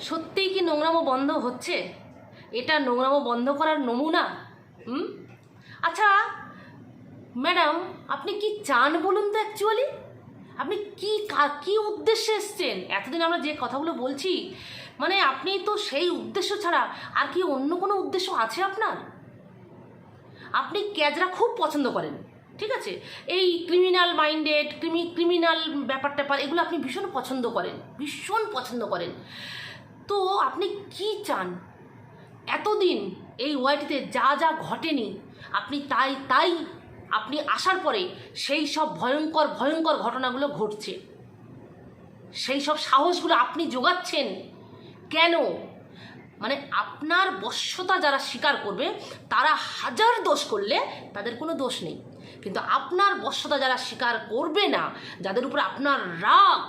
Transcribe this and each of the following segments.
সত্যিই কি নোংরামো বন্ধ হচ্ছে? এটা নোংরামো বন্ধ করার নমুনা? হুম? আচ্ছা ম্যাডাম, আপনি কি চান বলুন তো অ্যাকচুয়ালি আপনি কি কা- উদ্দেশ্যে এসছেন? এতদিন আমরা যে কথাগুলো বলছি মানে আপনি তো সেই উদ্দেশ্য ছাড়া আর কি অন্য কোনো উদ্দেশ্য আছে আপনার? আপনি ক্যাজরা খুব পছন্দ করেন, ঠিক আছে? এই ক্রিমিনাল মাইন্ডেড ক্রিমি ক্রিমিনাল ব্যাপার ট্যাপার এগুলো আপনি ভীষণ পছন্দ করেন, ভীষণ পছন্দ করেন। তো আপনি কি চান? এতদিন এই ওয়াইটিতে যা যা ঘটেনি, আপনি তাই তাই আপনি আসার পরে সেই সব ভয়ঙ্কর ভয়ঙ্কর ঘটনাগুলো ঘটছে। সেই সব সাহসগুলো আপনি যোগাচ্ছেন কেন? মানে আপনার বশ্যতা যারা স্বীকার করবে, তারা হাজার দোষ করলে তাদের কোনো দোষ নেই। কিন্তু আপনার বশ্যতা যারা স্বীকার করবে না, যাদের উপর আপনার রাগ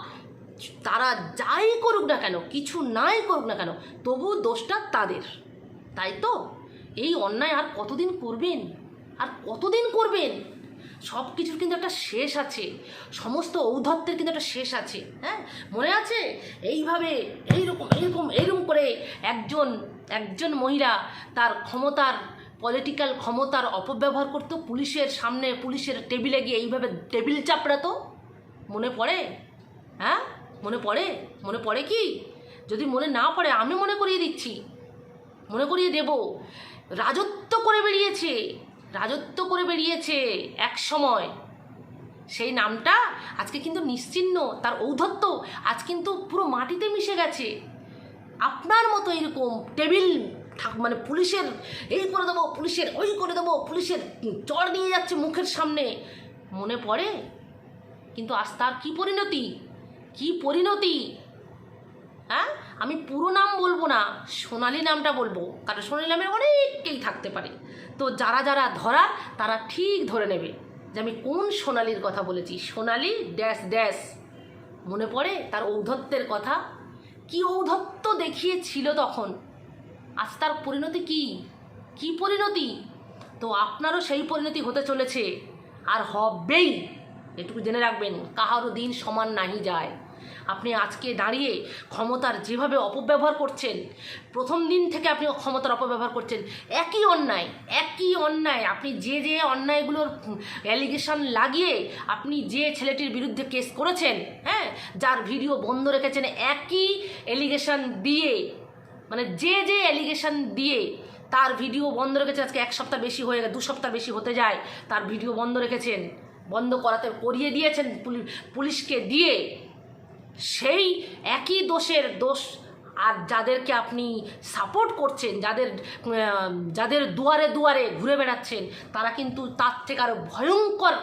তারা যাই করুক না কেন, কিছু নাই করুক না কেন, তবু দোষটা তাদের। তাই তো? এই অন্যায় আর কতদিন করবেন? আর কতদিন করবেন? সব কিছুর কিন্তু একটা শেষ আছে। সমস্ত ঔদ্ধত্যের কিন্তু একটা শেষ আছে হ্যাঁ? মনে আছে? এইভাবে, এইরকম এইরকম এইরকম করে একজন একজন মহিলা তার ক্ষমতার পলিটিক্যাল ক্ষমতার অপব্যবহার করতো, পুলিশের সামনে, পুলিশের টেবিলে গিয়ে এইভাবে টেবিল চাপড়াতো? মনে পড়ে? হ্যাঁ? মনে পড়ে? মনে পড়ে কি? যদি মনে না পড়ে, আমি মনে করিয়ে দিচ্ছি। মনে করিয়ে দেব। রাজত্ব করে বেরিয়েছে। রাজত্ব করে বেরিয়েছে এক সময়। সেই নামটা আজকে কিন্তু নিশ্চিহ্ন, তার ঔদ্ধত্য আজ কিন্তু পুরো মাটিতে মিশে গেছে। আপনার মতো এরকম টেবিল থাক মানে পুলিশের এই করে দেবো, পুলিশের ওই করে দেবো, পুলিশের চড় নিয়ে যাচ্ছে মুখের সামনে। মনে পড়ে? কিন্তু আজ তার কী পরিণতি? কী পরিণতি? হ্যাঁ? আমি পুরো নাম বলব না, সোনালি নামটা বলব, কারণ সোনালি নামে অনেককেই থাকতে পারে। তো যারা যারা ধরার, তারা ঠিক ধরে নেবে যে আমি কোন সোনালির কথা বলেছি। সোনালি ড্যাশ ড্যাশ, মনে পড়ে তার ঔদ্ধত্যের কথা? কি ঔদ্ধত্য দেখিয়েছিল তখন? আজ তার পরিণতি কি? কি পরিণতি? তো আপনারও সেই পরিণতি হতে চলেছে, আর হবেই। এটুকু জেনে রাখবেন, কাহারও দিন সমান নাহি যায়। আপনি আজকে দাঁড়িয়ে ক্ষমতার যেভাবে অপব্যবহার করছেন, প্রথম দিন থেকে আপনি ক্ষমতার অপব্যবহার করছেন, একই অন্যায় একই অন্যায়। আপনি যে যে অন্যায়গুলোর অ্যালিগেশন লাগিয়ে আপনি যে ছেলেটির বিরুদ্ধে কেস করেছেন হ্যাঁ যার ভিডিও বন্ধ রেখেছেন, একই এলিগেশন দিয়ে মানে যে যে অ্যালিগেশন দিয়ে তার ভিডিও বন্ধ রেখেছে আজকে এক সপ্তাহ বেশি হয়ে গেছে, দু সপ্তাহ বেশি হতে যায়, তার ভিডিও বন্ধ রেখেছেন। বন্ধ করাতে করিয়ে দিয়েছেন পুলি- পুলিশকে দিয়ে। সেই একই দোষের দোষ আর যাদেরকে আপনি সাপোর্ট করছেন, যাদের যাদের দুয়ারে দুয়ারে ঘুরে বেড়াচ্ছেন, তারা কিন্তু তার থেকে আরও ভয়ঙ্কর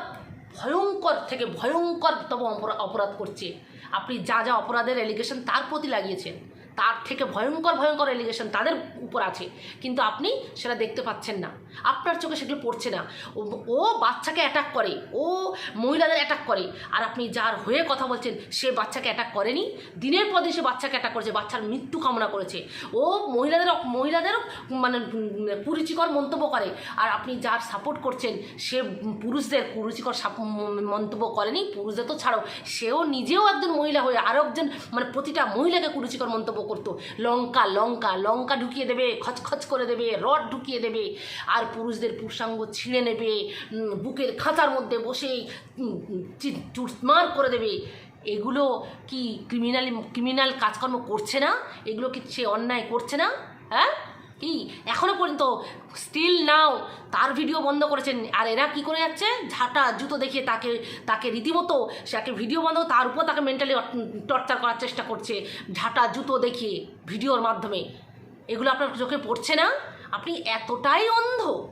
ভয়ঙ্কর থেকে ভয়ঙ্করতম অপরা- অপরাধ করছে। আপনি যা যা অপরাধের এলিগেশন তার প্রতি লাগিয়েছেন। তার থেকে ভয়ঙ্কর ভয়ঙ্কর এলিগেশন তাদের উপর আছে। কিন্তু আপনি সেটা দেখতে পাচ্ছেন না। আপনার চোখে সেগুলো পড়ছে না। ও- বাচ্চাকে অ্যাটাক করে। ও মহিলাদের অ্যাটাক করে। আর আপনি যার হয়ে কথা বলছেন, সে বাচ্চাকে অ্যাটাক করেনি। দিনের পর দিন সে বাচ্চাকে অ্যাটাক করেছে, বাচ্চার মৃত্যু কামনা করেছে। ও মহিলাদের মহিলাদেরও মানে কুরুচিকর মন্তব্য করে। আর আপনি যার সাপোর্ট করছেন, সে পুরুষদের কুরুচিকর মন্তব্য করেনি। পুরুষদের তো ছাড়ো। সেও নিজেও একজন মহিলা হয়ে আরও একজন মানে প্রতিটা মহিলাকে কুরুচিকর মন্তব্য করতো। লঙ্কা লঙ্কা লঙ্কা ঢুকিয়ে দেবে, খচখচ করে দেবে, রড ঢুকিয়ে দেবে, আর পুরুষদের পুরুষাঙ্গ ছিঁড়ে নেবে বুকের খাঁচার মধ্যে বসে চুটমার করে দেবে। এগুলো কি ক্রিমিনাল ক্রিমিনাল কাজকর্ম করছে না? এগুলো কি সে অন্যায় করছে না? হ্যাঁ? কি? এখনও পর্যন্ত স্টিল নাও তার ভিডিও বন্ধ করেছেন। আর এরা কি করে যাচ্ছে? ঝাঁটা, জুতো দেখিয়ে তাকে তাকে রীতিমতো সেকে ভিডিও বন্ধ, তার উপর তাকে মেন্টালি টর্চার করার চেষ্টা করছে। ঝাঁটা, জুতো দেখিয়ে ভিডিওর মাধ্যমে। এগুলো আপনার চোখে পড়ছে না? আপনি এতটাই অন্ধ।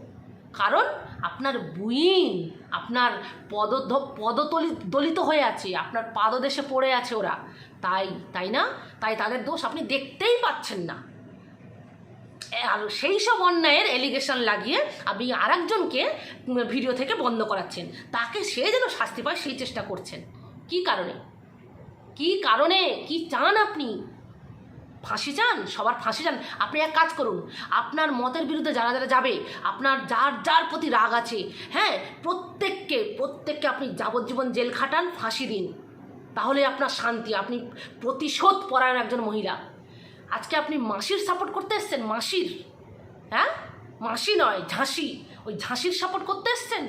কারণ, আপনার বুইন আপনার পদধ পদতলি দলিত হয়ে আছে। আপনার পাদদেশে পড়ে আছে ওরা। তাই তাই না? তাই তাদের দোষ আপনি দেখতেই পাচ্ছেন না। আর সেই সব অন্যায়ের এলিগেশন লাগিয়ে আপনি আরেকজনকে ভিডিও থেকে বন্ধ করাচ্ছেন। তাকে সে যেন শাস্তি পায় সেই চেষ্টা করছেন। কি কারণে? কি কারণে? কি চান আপনি? ফাঁসি চান? সবার ফাঁসি চান? আপনি এক কাজ করুন। আপনার মতের বিরুদ্ধে যারা যারা যাবে, আপনার যার যার প্রতি রাগ আছে হ্যাঁ প্রত্যেককে প্রত্যেককে আপনি যাবজ্জীবন জেল খাটান, ফাঁসি দিন। তাহলে আপনার শান্তি, আপনি প্রতিশোধ পরায়ণ একজন মহিলা। আজকে আপনি মাসির সাপোর্ট করতে এসছেন, মাসির। হ্যাঁ? মাসি নয়, ঝাঁসি। ওই ঝাঁসির সাপোর্ট করতে এসছেন?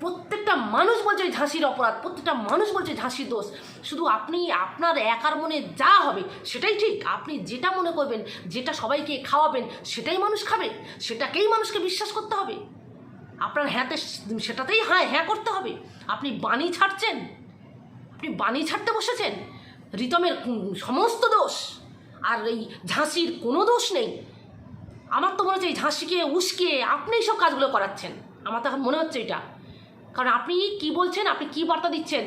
প্রত্যেকটা মানুষ বলছে ওই ঝাঁসির অপরাধ, প্রত্যেকটা মানুষ বলছে ঝাঁসির দোষ। শুধু আপনি, আপনার একার মনে যা হবে, সেটাই ঠিক। আপনি যেটা মনে করবেন, যেটা সবাইকে খাওয়াবেন, সেটাই মানুষ খাবে। সেটাকেই মানুষকে বিশ্বাস করতে হবে। আপনার হ্যাঁতে সেটাতেই হ্যাঁ হ্যাঁ করতে হবে। আপনি বাণী ছাড়ছেন। আপনি বাণী ছাড়তে বসেছেন। রিতমের সমস্ত দোষ। আর এই ঝাঁসির কোনো দোষ নেই। আমার তো মনে হচ্ছে এই ঝাঁসিকে, উস্কে আপনি সব কাজগুলো করাচ্ছেন। আমার তো মনে হচ্ছে এটা। কারণ আপনি কি বলছেন, আপনি কি বার্তা দিচ্ছেন?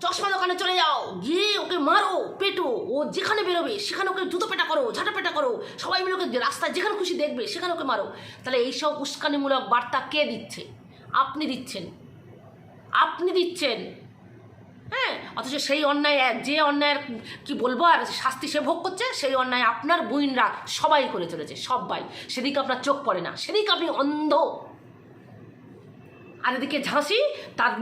চশমা দোকানে চলে যাও, গিয়ে ওকে মারো, পেটো, ও যেখানে বেরোবে, সেখানে ওকে জুতো পেটা করো, ঝাঁটা পেটা করো। সবাই মিলে ওকে রাস্তায় যেখানে খুশি দেখবে, সেখানে ওকে মারো। তাহলে এইসব উস্কানিমূলক বার্তা কে দিচ্ছে? আপনি দিচ্ছেন। আপনি দিচ্ছেন। হ্যাঁ অথচ সেই অন্যায় যে অন্যায়ের কি বলব আর শাস্তি সে ভোগ করছে, সেই অন্যায় আপনার বুইনরা সবাই করে চলেছে, সবাই। সেদিকে আপনার চোখ পড়ে না, সেদিকে আপনি অন্ধ। আর এদিকে ঝাঁসি, তার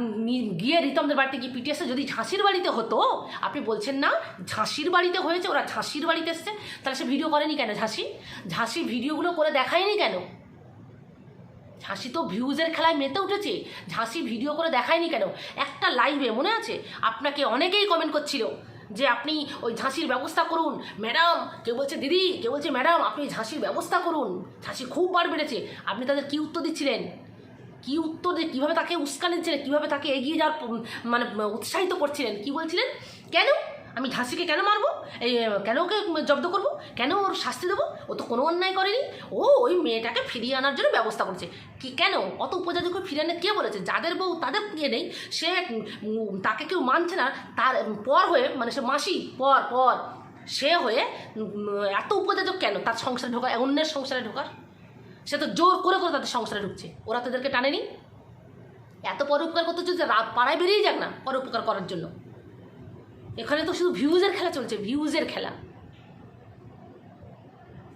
গিয়ে রিতমদের বাড়িতে গিয়ে পিটিয়েছে যদি ঝাঁসির বাড়িতে হতো, আপনি বলছেন না, ঝাঁসির বাড়িতে হয়েছে, ওরা ঝাঁসির বাড়িতে এসছে, তাহলে সে ভিডিও করেনি কেন ঝাঁসি? ঝাঁসি ভিডিওগুলো করে দেখায়নি কেন? ঝাঁসি তো ভিউজের খেলায় মেতে উঠেছে। ঝাঁসি ভিডিও করে দেখায়নি কেন? একটা লাইভে মনে আছে? আপনাকে অনেকেই কমেন্ট করছিল যে আপনি ওই ঝাঁসির ব্যবস্থা করুন। ম্যাডাম কেউ বলছে, দিদি, কেউ বলছে ম্যাডাম আপনি ঝাঁসির ব্যবস্থা করুন। ঝাঁসি খুব বার বেড়েছে। আপনি তাদের কী উত্তর দিচ্ছিলেন? কী উত্তর দিয়ে, কীভাবে তাকে উস্কানি দিচ্ছিলেন? কীভাবে তাকে এগিয়ে যাওয়ার মানে উৎসাহিত করছিলেন? কী বলছিলেন? কেন? আমি ঝাঁসিকে কেন মারবো? এই কেন ওকে জব্দ করব? কেন ওর শাস্তি দেবো? ও তো কোনো অন্যায় করেনি। ও ওই মেয়েটাকে ফিরিয়ে আনার জন্য ব্যবস্থা করছে। কি কেন? অত উপজাতিকে ফিরিয়ে আনে কে বলেছে? যাদের বউ তাদের ইয়ে নেই। সে তাকে কেউ মানছে না। তার পর হয়ে মানে সে মাসি, পর পর, সে হয়ে এত উপজাতক কেন? তার সংসারে ঢোকা অন্যের সংসারে ঢোকার? সে তো জোর করে করে তাদের সংসারে ঢুকছে। ওরা তাদেরকে টানেনি। এত পরোপকার করতে হচ্ছে পাড়ায় বেরিয়ে যাক না পরোপকার করার জন্য। এখানে তো শুধু ভিউজের খেলা চলছে ভিউজের খেলা।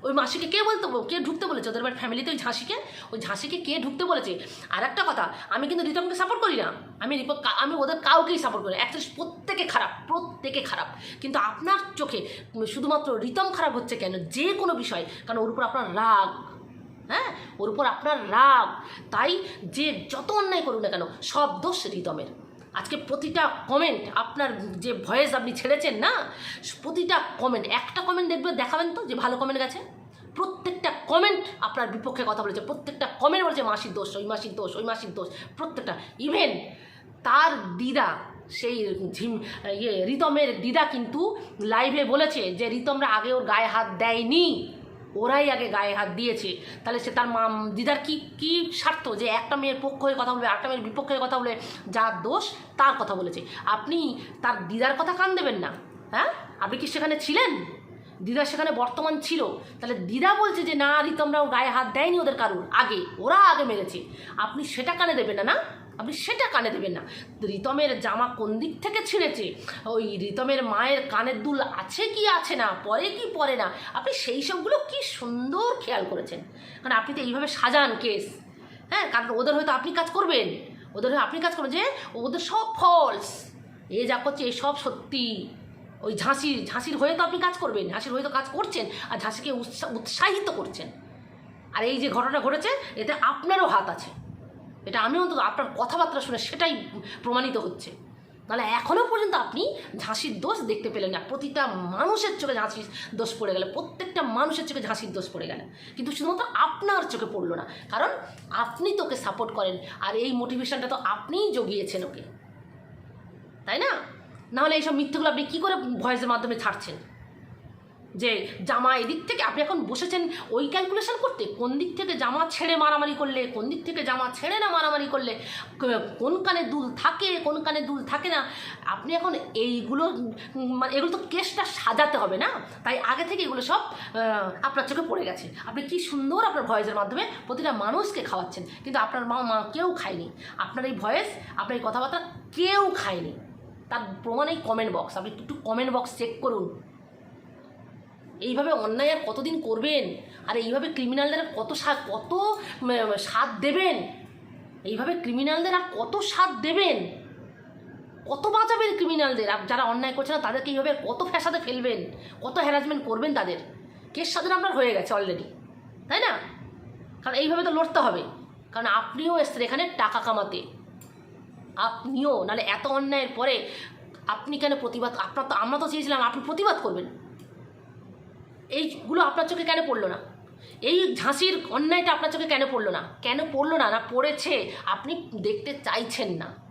ওই মাসিকে কে বলতে বল- কে ঢুকতে বলেছে? ওদের বাড়ির ফ্যামিলিতে ওই ঝাঁসিকে? ওই ঝাঁসিকে কে ঢুকতে বলেছে? আর একটা কথা, আমি কিন্তু রিতমকে সাপোর্ট করি না। আমি রিপ- কা- আমি ওদের কাউকেই সাপোর্ট করি অ্যাকচুয়ালি প্রত্যেকে খারাপ প্রত্যেকে খারাপ। কিন্তু আপনার চোখে শুধুমাত্র রিতম খারাপ হচ্ছে কেন? যে কোনো বিষয়, কারণ ওর উপর আপনার রাগ। হ্যাঁ? ওর উপর আপনার রাগ। তাই যে যত অন্যায় করুন না কেন, সব দোষ রিতমের। আজকে প্রতিটা কমেন্ট আপনার যে ভয়েস আপনি ছেড়েছেন না, প্রতিটা কমেন্ট একটা কমেন্ট দেখবে, দেখাবেন তো যে ভালো কমেন্ট গেছে? প্রত্যেকটা কমেন্ট আপনার বিপক্ষে কথা বলেছে, প্রত্যেকটা কমেন্ট বলেছে, মাসির দোষ, ওই মাসির দোষ, ওই মাসির দোষ। প্রত্যেকটা ইভেন তার দিদা, সেই ঝিম ইয়ে রিতমের দিদা কিন্তু লাইভে বলেছে যে, রিতমরা আগে ওর গায়ে হাত দেয়নি। ওরাই আগে গায়ে হাত দিয়েছে। তাহলে সে তার মা, দিদার কি কি স্বার্থ যে একটা মেয়ের পক্ষ হয়ে কথা বলবে একটা মেয়ের বিপক্ষে কথা বলে যার দোষ, তার কথা বলেছে। আপনি তার দিদার কথা কান দেবেন না হ্যাঁ? আপনি কি সেখানে ছিলেন? দিদা সেখানে বর্তমান ছিল। তাহলে দিদা বলছে যে, না রিতমরা গায়ে হাত দেয়নি ওদের কারুর। আগে, ওরা আগে মেরেছে। আপনি সেটা কানে দেবেন না না? আপনি সেটা কানে দেবেন না। রিতমের জামা কোন দিক থেকে ছিঁড়েছে? ওই রিতমের মায়ের কানের দুল আছে কি আছে না? পরে কি পরে না? আপনি সেই সবগুলো কি সুন্দর খেয়াল করেছেন। কারণ আপনি তো এইভাবে সাজান কেস। হ্যাঁ কারণ ওদের হয়তো আপনি কাজ করবেন। ওদের হয়ে আপনি কাজ করবেন যে, ওদের সব ফলস এ যা করছে, এ সব সত্যি। ওই ঝাঁসির ঝাঁসির হয়ে তো আপনি কাজ করবেন, ঝাঁসির হয়ে তো কাজ করছেন আর ঝাঁসিকে উৎসা- উৎসাহিত করছেন। আর এই যে ঘটনা ঘটেছে, এতে আপনারও হাত আছে। এটা আমি অন্তত আপনার কথাবার্তা শুনে সেটাই প্রমাণিত হচ্ছে। নাহলে এখনও পর্যন্ত আপনি ঝাঁসির দোষ দেখতে পেলেন না। প্রতিটা মানুষের চোখে ঝাঁসির দোষ পড়ে গেলে, প্রত্যেকটা মানুষের চোখে ঝাঁসির দোষ পড়ে গেলে। কিন্তু শুধুমাত্র আপনার চোখে পড়ল না, কারণ আপনি তো ওকে সাপোর্ট করেন। আর এই মোটিভেশনটা তো আপনিই জগিয়েছেন ওকে। তাই না? নাহলে এইসব মিথ্যেগুলো আপনি কী করে ভয়েসের মাধ্যমে ছাড়ছেন? যে জামা এদিক থেকে আপনি এখন বসেছেন ওই ক্যালকুলেশন করতে, কোন দিক থেকে জামা ছেড়ে মারামারি করলে, কোন দিক থেকে জামা ছেড়ে না মারামারি করলে, কোন কানে দুল থাকে, কোন কানে দুল থাকে না, আপনি এখন এইগুলো মানে এগুলো তো কেসটা সাজাতে হবে না? তাই আগে থেকে এগুলো সব আপনার চোখে পড়ে গেছে। আপনি কি সুন্দর আপনার ভয়েসের মাধ্যমে প্রতিটা মানুষকে খাওয়াচ্ছেন, কিন্তু আপনার মা মা কেউ খায়নি। আপনার এই ভয়েস, আপনার এই কথাবার্তা কেউ খায়নি। তার প্রমাণ এই কমেন্ট বক্স আপনি একটু কমেন্ট বক্স চেক করুন। এইভাবে অন্যায় আর কতদিন করবেন? আর এইভাবে ক্রিমিনালদের কত স্বাদ কত স্বাদ দেবেন? এইভাবে ক্রিমিনালদের আর কত স্বাদ দেবেন? কত বাঁচাবেন ক্রিমিনালদের আর যারা অন্যায় করছে না, তাদেরকে এইভাবে কত ফ্যাসাদে ফেলবেন? কত হ্যারাসমেন্ট করবেন তাদের? কেস স্বাধীন আপনার হয়ে গেছে অলরেডি তাই না? কারণ এইভাবে তো লড়তে হবে। কারণ আপনিও এসছেন এখানে টাকা কামাতে। আপনিও, নাহলে এত অন্যায়ের পরে আপনি কেন প্রতিবাদ, আপনার তো, আমরা তো চেয়েছিলাম আপনি প্রতিবাদ করবেন। এইগুলো আপনার চোখে কেন পড়ল না? এই ঝাঁসির অন্যায়টা আপনার চোখে কেন পড়ল না? কেন পড়ল না? না পড়েছে? আপনি দেখতে চাইছেন না।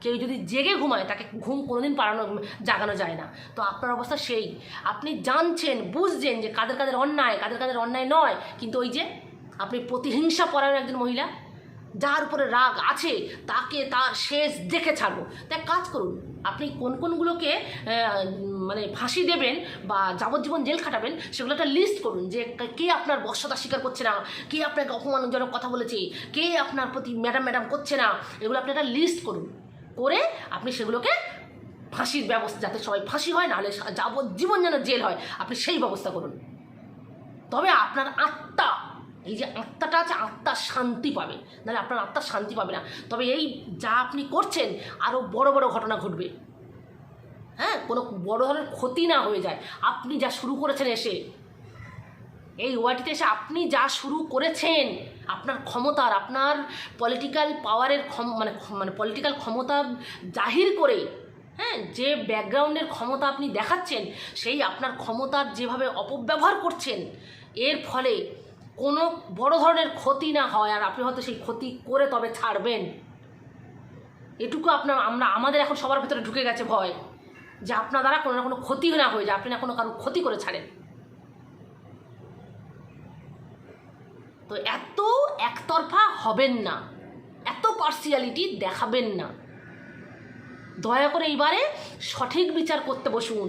কেউ যদি জেগে ঘুমায়, তাকে ঘুম কোনোদিন পাড়ানো, জাগানো যায় না। তো আপনার অবস্থা সেই। আপনি জানছেন, বুঝছেন যে কাদের কাদের অন্যায়, কাদের কাদের অন্যায় নয়, কিন্তু ওই যে আপনি প্রতিহিংসা পরায়ণ একজন মহিলা যার উপরে রাগ আছে, তাকে তার শেষ দেখে ছাড়বো। তাই কাজ করুন, আপনি কোন কোনগুলোকে মানে ফাঁসি দেবেন বা যাবজ্জীবন জেল খাটাবেন, সেগুলো একটা লিস্ট করুন যে কে আপনার বর্ষতা স্বীকার করছে না, কে আপনাকে অপমানজনক কথা বলেছে, কে আপনার প্রতি ম্যাডাম ম্যাডাম করছে না, এগুলো আপনি একটা লিস্ট করুন। করে আপনি সেগুলোকে ফাঁসির ব্যবস্থা, যাতে সবাই ফাঁসি হয়, নাহলে যাবজ্জীবন যেন জেল হয়, আপনি সেই ব্যবস্থা করুন। তবে আপনার আত্মা এই যে আত্মাটা আছে আত্মা শান্তি পাবে। নাহলে আপনার আত্মা শান্তি পাবে না। তবে এই যা আপনি করছেন আরও বড় বড় ঘটনা ঘটবে। হ্যাঁ? কোনো বড় ধরনের ক্ষতি না হয়ে যায়। আপনি যা শুরু করেছেন এসে, এই ওয়াটিতে এসে আপনি যা শুরু করেছেন, আপনার ক্ষমতার আপনার পলিটিক্যাল পাওয়ারের ক্ষম মানে মানে পলিটিক্যাল ক্ষমতা জাহির করে হ্যাঁ? যে ব্যাকগ্রাউন্ডের ক্ষমতা আপনি দেখাচ্ছেন, সেই আপনার ক্ষমতার যেভাবে অপব্যবহার করছেন, এর ফলে কোনো বড় ধরনের ক্ষতি না হয়, আর আপনি হয়তো সেই ক্ষতি করে তবে ছাড়বেন। এটুকু আপনার, আমরা, আমাদের এখন সবার ভেতরে ঢুকে গেছে ভয় যে আপনার দ্বারা কোনো না কোনো ক্ষতি না হয়ে যায়, আপনি না কোনো কারও ক্ষতি করে ছাড়েন। তো এত একতরফা হবেন না, এত পার্সিয়ালিটি দেখাবেন না। দয়া করে এইবারে সঠিক বিচার করতে বসুন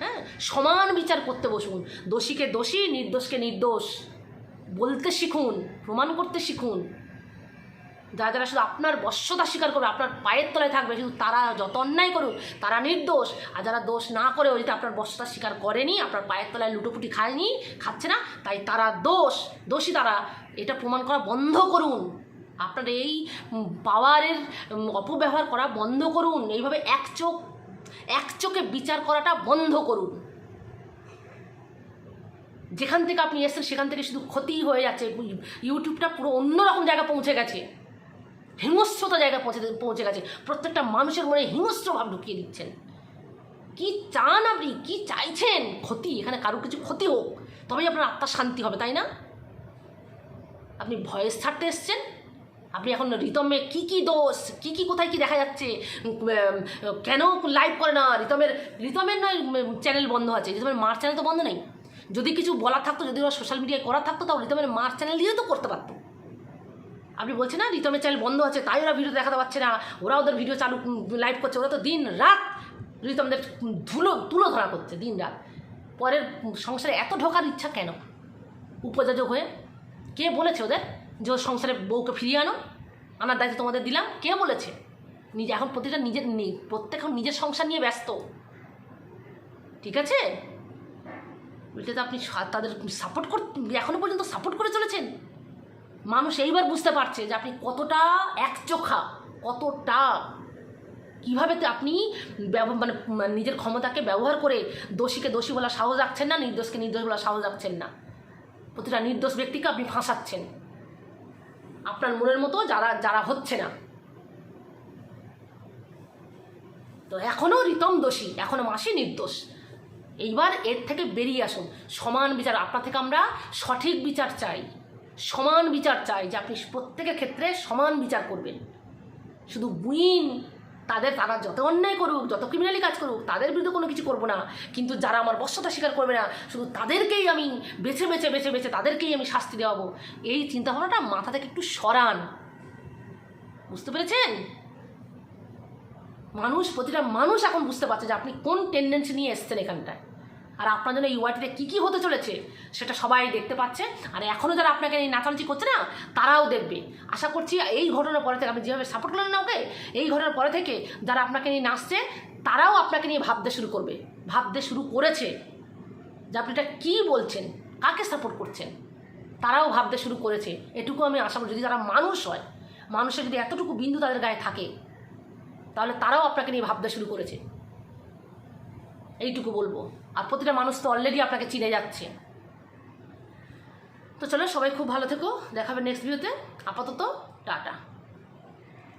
হ্যাঁ? সমান বিচার করতে বসুন। দোষীকে দোষী, নির্দোষকে নির্দোষ। বলতে শিখুন, প্রমাণ করতে শিখুন। যারা যারা শুধু আপনার বশ্যতা স্বীকার করবে, আপনার পায়ের তলায় থাকবে, শুধু তারা যত অন্যায় করুক, তারা নির্দোষ। আর যারা দোষ না করেও যদি আপনার বশ্যতা স্বীকার করেনি, আপনার পায়ের তলায় লুটোপুটি খায়নি, খাচ্ছে না, তাই তারা দোষ, দোষী তারা। এটা প্রমাণ করা বন্ধ করুন। আপনার এই পাওয়ারের অপব্যবহার করা বন্ধ করুন। এইভাবে এক চোখ, এক চোখে বিচার করাটা বন্ধ করুন। যেখান থেকে আপনি এসেছেন, সেখান থেকে শুধু ক্ষতি হয়ে যাচ্ছে। ইউটিউবটা পুরো অন্যরকম জায়গায় পৌঁছে গেছে। হিংস্রতা জায়গায় পৌঁছে পৌঁছে গেছে। প্রত্যেকটা মানুষের মনে হিংস্র ভাব ঢুকিয়ে দিচ্ছেন। কি চান আপনি? কি চাইছেন? ক্ষতি, এখানে কারও কিছু ক্ষতি হোক, তবেই আপনার আত্মার শান্তি হবে, তাই না? আপনি ভয়েস ছাড়তে এসছেন। আপনি এখন রিতমে কি কি দোষ, কি কি কোথায় কি দেখা যাচ্ছে কেন লাইভ করে না? রিতমের রিতমের নয় চ্যানেল বন্ধ আছে। রিতমের মার চ্যানেল তো বন্ধ নেই। যদি কিছু বলার থাকতো, যদি ওরা সোশ্যাল মিডিয়ায় করার থাকতো তাও রিতমের মার চ্যানেল দিয়েও তো করতে পারতো। আপনি বলছেন না, রিতমের চ্যানেল বন্ধ আছে, তাই ওরা ভিডিও দেখাতে পারছে না, ওরা ওদের ভিডিও চালু লাইভ করছে, ওরা তো দিন রাত রিতমদের ধুলো, তুলো ধরা করছে দিন রাত পরের সংসারে এত ঢোকার ইচ্ছা কেন? উপযোজক হয়ে, কে বলেছে ওদের যে ওর সংসারে বউকে ফিরিয়ে আনো? আনার দায়িত্ব তোমাদের দিলাম, কে বলেছে? নিজে, এখন প্রতিটা নিজের প্রত্যেক নিজের সংসার নিয়ে ব্যস্ত। ঠিক আছে? উল্টে আপনি তাদের সাপোর্ট কর এখনও পর্যন্ত সাপোর্ট করে চলেছেন? মানুষ এইবার বুঝতে পারছে যে আপনি কতটা একচোখা কতটা কীভাবে আপনি মানে মানে নিজের ক্ষমতাকে ব্যবহার করে দোষীকে দোষী বলা সাহস রাখছেন না, নির্দোষকে নির্দোষ বলা সাহস রাখছেন না। প্রতিটা নির্দোষ ব্যক্তিকে আপনি ফাঁসাচ্ছেন। আপনার মনের মতো যারা যারা হচ্ছে না। তো এখনও রিতম দোষী এখনও মাসি নির্দোষ। এইবার এর থেকে বেরিয়ে আসুন। সমান বিচার, আপনার থেকে আমরা সঠিক বিচার চাই। সমান বিচার চাই যে আপনি প্রত্যেকের ক্ষেত্রে সমান বিচার করবেন। শুধু বুইন, তাদের তারা যত অন্যায় করুক, যত ক্রিমিনালি কাজ করুক, তাদের বিরুদ্ধে কোনো কিছু করব না। কিন্তু যারা আমার বশ্যতা স্বীকার করবে না, শুধু তাদেরকেই আমি বেছে বেছে বেছে বেছে তাদেরকেই আমি শাস্তি দেওয়াবো। এই চিন্তাভাবনাটা মাথা থেকে একটু সরান। বুঝতে পেরেছেন? মানুষ, প্রতিটা মানুষ এখন বুঝতে পারছে যে আপনি কোন টেন্ডেন্সি নিয়ে এসছেন এখানটায়। আর আপনার জন্য এই ইউআইটিতে কী কী হতে চলেছে সেটা সবাই দেখতে পাচ্ছে। আর এখনও যারা আপনাকে এই নাচানাচি করছে না, তারাও দেখবে। আশা করছি এই ঘটনার পরে থেকে আপনি যেভাবে সাপোর্ট করলেন না ওকে, এই ঘটনার পরে থেকে যারা আপনাকে নিয়ে নাচছে, তারাও আপনাকে নিয়ে ভাবতে শুরু করবে। ভাবতে শুরু করেছে যে আপনি এটা কী বলছেন, কাকে সাপোর্ট করছেন, তারাও ভাবতে শুরু করেছে। এটুকু আমি আশা করি, যদি তারা মানুষ হয়, মানুষের যদি এতটুকু বিন্দু তাদের গায়ে থাকে, তাহলে তারাও আপনাকে নিয়ে ভাবতে শুরু করেছে। এইটুকু বলব। আর প্রতিটা মানুষ তো অলরেডি আপনাকে চিনে যাচ্ছে। তো চলো সবাই খুব ভালো থেকো। দেখাবে নেক্সট ভিডিওতে আপাতত, টাটা।